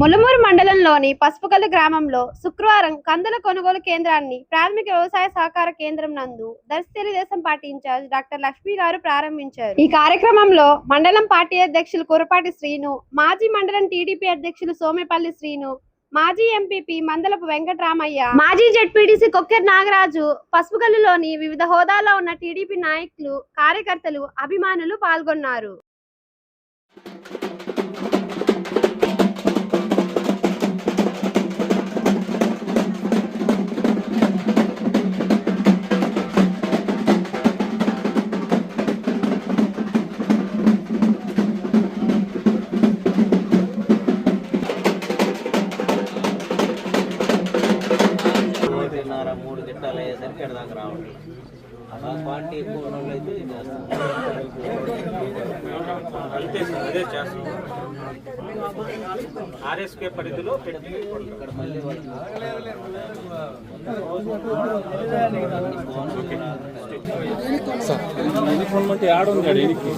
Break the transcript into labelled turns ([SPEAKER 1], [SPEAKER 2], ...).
[SPEAKER 1] ములమూరు మండలంలోని పసుపుకల్లు గ్రామంలో శుక్రవారం కందుల కొనుగోలు కేంద్రాన్ని ప్రాథమిక వ్యవసాయ సహకార కేంద్రం నందు Darsi Telugu Desam party incharge doctor Lakshmi గారు ప్రారంభించారు. ఈ కార్యక్రమంలో మండలం పార్టీ అధ్యక్షులు కురపాటి శ్రీను మాజీ మండలం టీడీపీ అధ్యక్షులు సోమేపల్లి శ్రీను మాజీ ఎంపీపీ మందలపు వెంకటరామయ్య మాజీ జెడ్పీటీసీ కొక్కెర్ నాగరాజు పసుపుకల్లులోని వివిధ హోదాలో ఉన్న టీడీపీ నాయకులు కార్యకర్తలు అభిమానులు పాల్గొన్నారు.
[SPEAKER 2] గిట్టాలు అయ్యేసరికి ఇక్కడ దాకా రావట్లేదు ఆ క్వాంటిటీ ఎక్కువ ఉన్న వాళ్ళు అయితే ఇది చేస్తాం
[SPEAKER 3] అంతే సార్ అదే చేస్తాం ఆర్ఎస్కే పరిధిలో పెట్టి
[SPEAKER 2] ఇక్కడ మళ్ళీ వాళ్ళు
[SPEAKER 4] యూనిఫామ్ అంటే యాడ్ ఉంది ఆడ ఎనికి